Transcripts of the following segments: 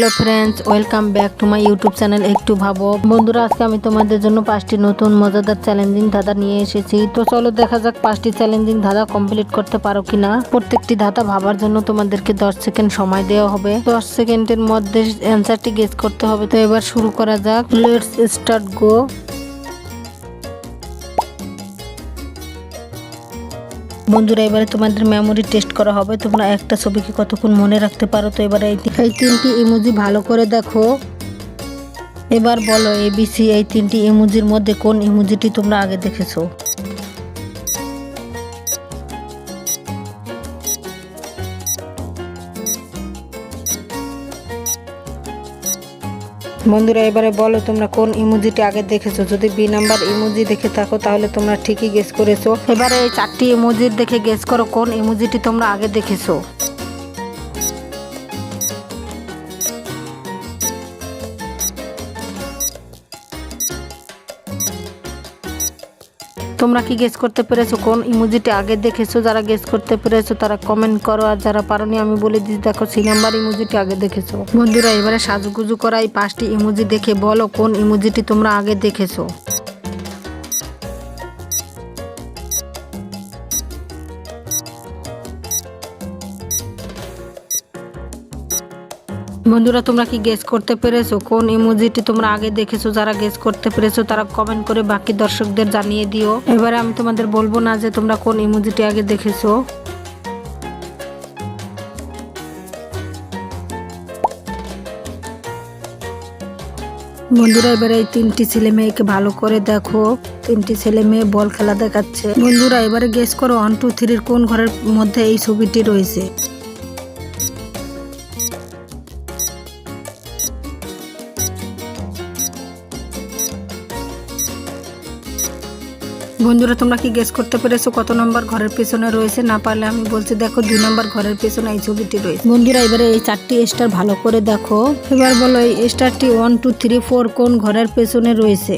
Hello friends, welcome back to my YouTube channel একটু ভাবো। বন্ধুরা, আজকে আমি তোমাদের জন্য পাঁচটি নতুন মজাদার চ্যালেঞ্জিং ধাঁধা নিয়ে এসেছি। তো চলো দেখা যাক পাঁচটি চ্যালেঞ্জিং ধাঁধা কমপ্লিট করতে পারো কিনা। প্রত্যেকটি ধাঁধা ভাবার জন্য তোমাদেরকে দশ সেকেন্ড সময় দেওয়া হবে। দশ সেকেন্ডের মধ্যে অ্যান্সারটি গেস করতে হবে। তো এবার শুরু করা যাক। লেটস স্টার্ট গো বন্ধুরা, এবারে তোমাদের মেমোরি টেস্ট করা হবে। তোমরা একটা ছবিকে কতক্ষণ মনে রাখতে পারো তো এবারে এই তিনটি ইমোজি ভালো করে দেখো। এবার বলো এবিসি এই তিনটি ইমোজির মধ্যে কোন ইমোজিটি তোমরা আগে দেখেছ? বন্ধুরা, এবারে বলো তোমরা কোন ইমোজিটি আগে দেখেছ? যদি বি নাম্বার ইমোজি দেখে থাকো, তাহলে তোমরা ঠিকই গেস করেছ। এবারে এই চারটি ইমোজির দেখে গেস করো কোন ইমোজিটি তোমরা আগে দেখেছ। তোমরা কি গেস করতে পেরেছ? কোন ইমোজিটি আগে দেখেছ যারা গেস করতে পেরেছ তারা কমেন্ট করো আর যারা পারোনি আমি বলে দিচ্ছি, দেখো সেই নাম্বার ইমোজিটি আগে দেখেছ। বন্ধুরা, এবারে সাজুগুজু করা এই পাঁচটি ইমোজি দেখে বলো কোন ইমোজিটি তোমরা আগে দেখেছ। বন্ধুরা, তোমরা কি গেস করতে পেরেছ? কোন ইমোজিটি তোমরা আগে দেখেছ? যারা গেস করতে পেরেছ, তারা কমেন্ট করে বাকি দর্শকদের জানিয়ে দিও। এবারে আমি তোমাদের বলব না যে তোমরা কোন ইমোজিটি আগে দেখেছ। বন্ধুরা, এবারে এই তিনটি ছেলে মেয়েকে ভালো করে দেখো। তিনটি ছেলে মেয়ে বল খেলা দেখাচ্ছে। বন্ধুরা, এবারে গেস করো ওয়ান টু থ্রির কোন ঘরের মধ্যে এই ছবিটি রয়েছে? বন্ধুরা, তোমরা কি গেস করতে পেরেছ কত নম্বর ঘরের পেছনে রয়েছে? না পারলে আমি বলছি, দেখো, দুই নম্বর ঘরের পেছনে এই ছবিটি রয়েছে। বন্ধুরা, এবারে এই চারটি স্টার ভালো করে দেখো। এবার বলো, এই স্টারটি ওয়ান টু থ্রি ফোর কোন ঘরের পেছনে রয়েছে?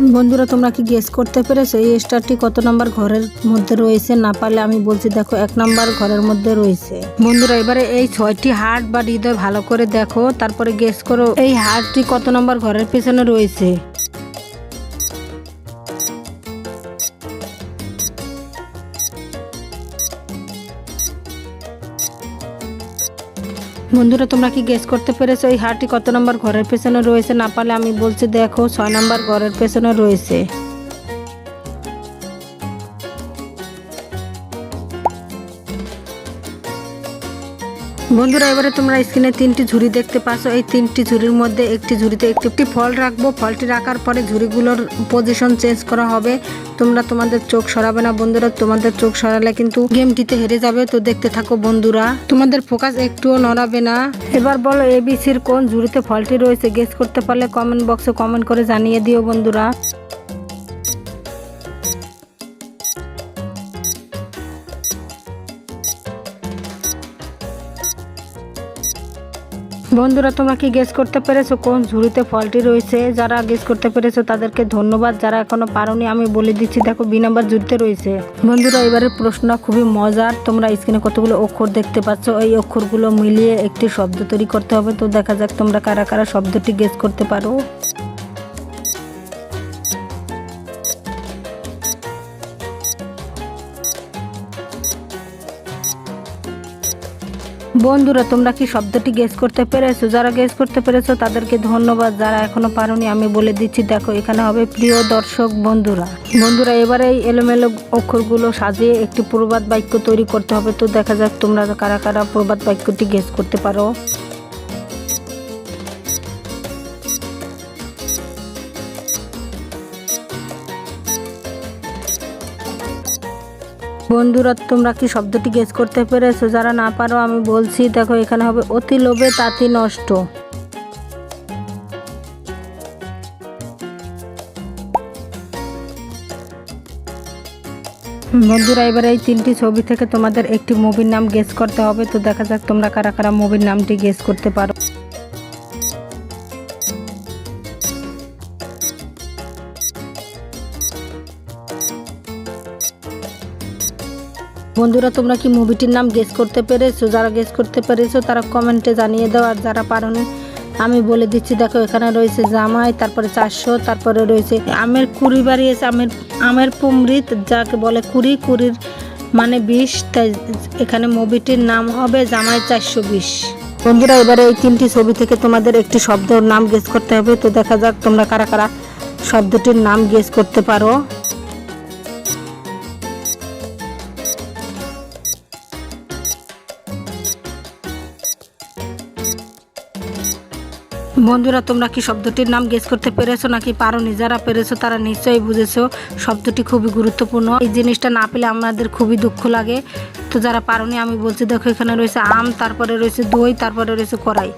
বন্ধুরা, তোমরা কি গেস করতে পেরেছ? এই স্টারটি কত নাম্বার ঘরের মধ্যে রয়েছে? না পারলে আমি বলছি, দেখো, এক নম্বর ঘরের মধ্যে রয়েছে। বন্ধুরা, এবারে এই ছয়টি হার্ট বা হৃদয় ভালো করে দেখো। তারপরে গেস করো, এই হার্টটি কত নম্বর ঘরের পেছনে রয়েছে? বন্ধুরা, তোমরা কি গেস করতে পেরেছ এই হারটি কত নম্বর ঘরের পেছনে রয়েছে? না পারলে আমি বলছি দেখো, ছয় নম্বর ঘরের পেছনে রয়েছে। বন্ধুরা, এবারে তোমরা স্ক্রিনে তিনটি ঝুড়ি দেখতে পাচ্ছ। এই তিনটি ঝুড়ির মধ্যে একটি ঝুড়িতে একটি একটি ফল রাখব। ফলটি রাখার পরে ঝুড়িগুলোর পজিশন চেঞ্জ করা হবে। তোমরা তোমাদের চোখ সরাবে না বন্ধুরা, তোমাদের চোখ সরালে কিন্তু গেমটিতে হেরে যাবে। তো দেখতে থাকো বন্ধুরা, তোমাদের ফোকাস একটুও নড়াবে না। এবার বলো এবিসির কোন ঝুড়িতে ফলটি রয়েছে? গেস করতে পারলে কমেন্ট বক্সে কমেন্ট করে জানিয়ে দিও বন্ধুরা। বন্ধুরা, তোমরা কি গেস করতে পেরেছ কোন ঝুড়িতে ফলটি রয়েছে? যারা গেস করতে পেরেছ তাদেরকে ধন্যবাদ। যারা এখনও পারোনি, আমি বলে দিচ্ছি, দেখো বি নাম্বার ঝুড়িতে রয়েছে। বন্ধুরা, এবারের প্রশ্ন খুবই মজার। তোমরা স্ক্রিনে কতগুলো অক্ষর দেখতে পাচ্ছ? এই অক্ষরগুলো মিলিয়ে একটি শব্দ তৈরি করতে হবে। তো দেখা যাক তোমরা কারা কারা শব্দটি গেস করতে পারো। বন্ধুরা, তোমরা কি শব্দটি গেস করতে পেরেছ? যারা গেস করতে পেরেছ, তাদেরকে ধন্যবাদ। যারা এখনও পারোনি, আমি বলে দিচ্ছি, দেখো, এখানে হবে প্রিয় দর্শক বন্ধুরা। বন্ধুরা, এবারে এই এলোমেলো অক্ষরগুলো সাজিয়ে একটি প্রবাদ বাক্য তৈরি করতে হবে। তো দেখা যাক তোমরা কারা কারা প্রবাদ বাক্যটি গেস করতে পারো। বন্ধুরা, তোমরা কি শব্দটি গেস করতে পেরেছ? যারা না পারো, আমি বলছি, দেখো, এখানে হবে অতি লোভে তাঁতি নষ্ট। বন্ধুরা, এবার এই তিনটি ছবি থেকে তোমাদের একটি মুভির নাম গেস করতে হবে। তো দেখা যাক তোমরা কারা কারা মুভির নামটি গেস করতে পারো। বন্ধুরা, তোমরা কি মুভিটির নাম গেস করতে পেরেছ? যারা গেস করতে পেরেছ, তারা কমেন্টে জানিয়ে দাও। আর যারা পারোনি, আমি বলে দিচ্ছি, দেখো, এখানে রয়েছে জামাই, তারপরে চারশো, তারপরে রয়েছে আমের কুড়ি বাড়িয়েছে আমের আমের পুমরিত যাকে বলে কুড়ি, কুড়ির মানে বিশ, তাই এখানে মুভিটির নাম হবে জামাই চারশো বিশ। বন্ধুরা, এবারে এই তিনটি ছবি থেকে তোমাদের একটি শব্দের নাম গেস করতে হবে। তো দেখা যাক তোমরা কারা কারা শব্দটির নাম গেস করতে পারো। বন্ধুরা, তোমরা কি শব্দটির নাম গেস করতে পেরেছ নাকি পারোনি? যারা পেরেছ তারা নিশ্চয়ই বুঝেছ। শব্দটি খুবই গুরুত্বপূর্ণ। এই জিনিসটা না পেলে আমাদের খুবই দুঃখ লাগে। তো যারা পারোনি, আমি বলছি, দেখো, এখানে রয়েছে আম, তারপরে রয়েছে দই, তারপরে রয়েছে কড়াই।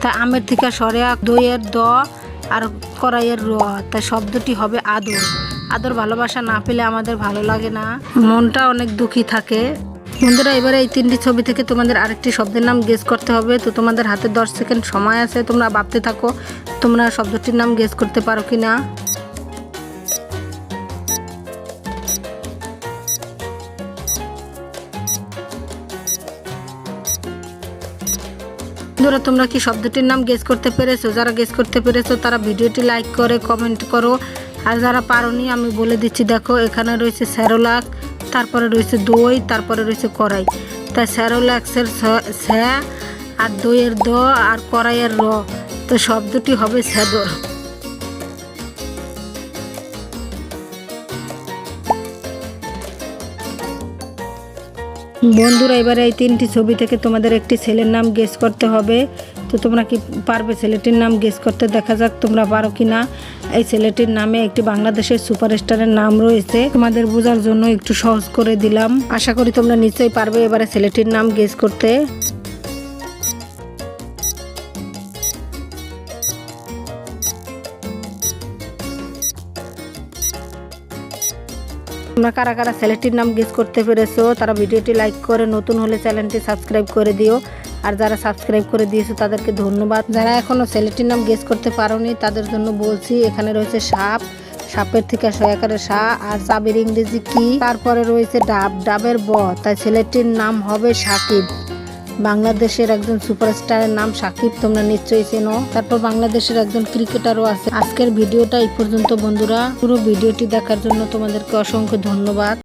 তা আমের থেকে সরে দইয়ের দ আর কড়াইয়ের র। তা শব্দটি হবে আদর। আদর ভালোবাসা না পেলে আমাদের ভালো লাগে না। মনটা অনেক দুঃখী থাকে। বন্ধুরা, এবারে এই তিনটি ছবি থেকে তোমাদের আরেকটি শব্দের নাম গেস করতে হবে। তো তোমাদের হাতে দশ সেকেন্ড সময় আছে, তোমরা ভাবতে থাকো, তোমরা শব্দটির নাম গেস করতে পারো কি না বন্ধুরা, তোমরা কি শব্দটির নাম গেস করতে পেরেছ? যারা গেস করতে পেরেছ, তারা ভিডিওটি লাইক করে কমেন্ট করো। আর যারা পারোনি, আমি বলে দিচ্ছি, দেখো, এখানে রয়েছে স্যারোলাক। তারপরে রয়েছে দই, তারপরে রয়েছে কড়াই। তা স্যারোলাক্সের স্যা আর দইয়ের দ আর কড়াইয়ের র। তো শব্দটি হবে স্যাদর বন্ধুরা, এবারে এই তিনটি ছবি থেকে তোমাদের একটি ছেলের নাম গেস করতে হবে। তো তোমরা কি পারবে ছেলেটির নাম গেস করতে? দেখা যাক তোমরা পারো কি না এই ছেলেটির নামে একটি বাংলাদেশের সুপারস্টারের নাম রয়েছে। তোমাদের বোঝার জন্য একটু সহজ করে দিলাম। আশা করি তোমরা নিশ্চয়ই পারবে এবারে ছেলেটির নাম গেস করতে। তোমরা কারা কারা ছেলেটির নাম গেস করতে পেরেছ, তারা ভিডিওটি লাইক করে নতুন হলে চ্যানেলটি সাবস্ক্রাইব করে দিও। আর যারা সাবস্ক্রাইব করে দিয়েছ, তাদেরকে ধন্যবাদ। যারা এখনও ছেলেটির নাম গেস করতে পারোনি, তাদের জন্য বলছি, এখানে রয়েছে সাপ। সাপের থেকে সয়াকারের সা, আর চাবির ইংরেজি কি? তারপরে রয়েছে ডাব। ডাবের ব, তাই ছেলেটির নাম হবে সাকিব। বাংলাদেশের একজন সুপারস্টারের নাম সাকিব, তোমরা নিশ্চয়ই চেনো। তারপর বাংলাদেশের একজন ক্রিকেটারও আছে। আজকের ভিডিওটা এই পর্যন্ত, বন্ধুরা। পুরো ভিডিওটি দেখার জন্য তোমাদেরকে অসংখ্য ধন্যবাদ।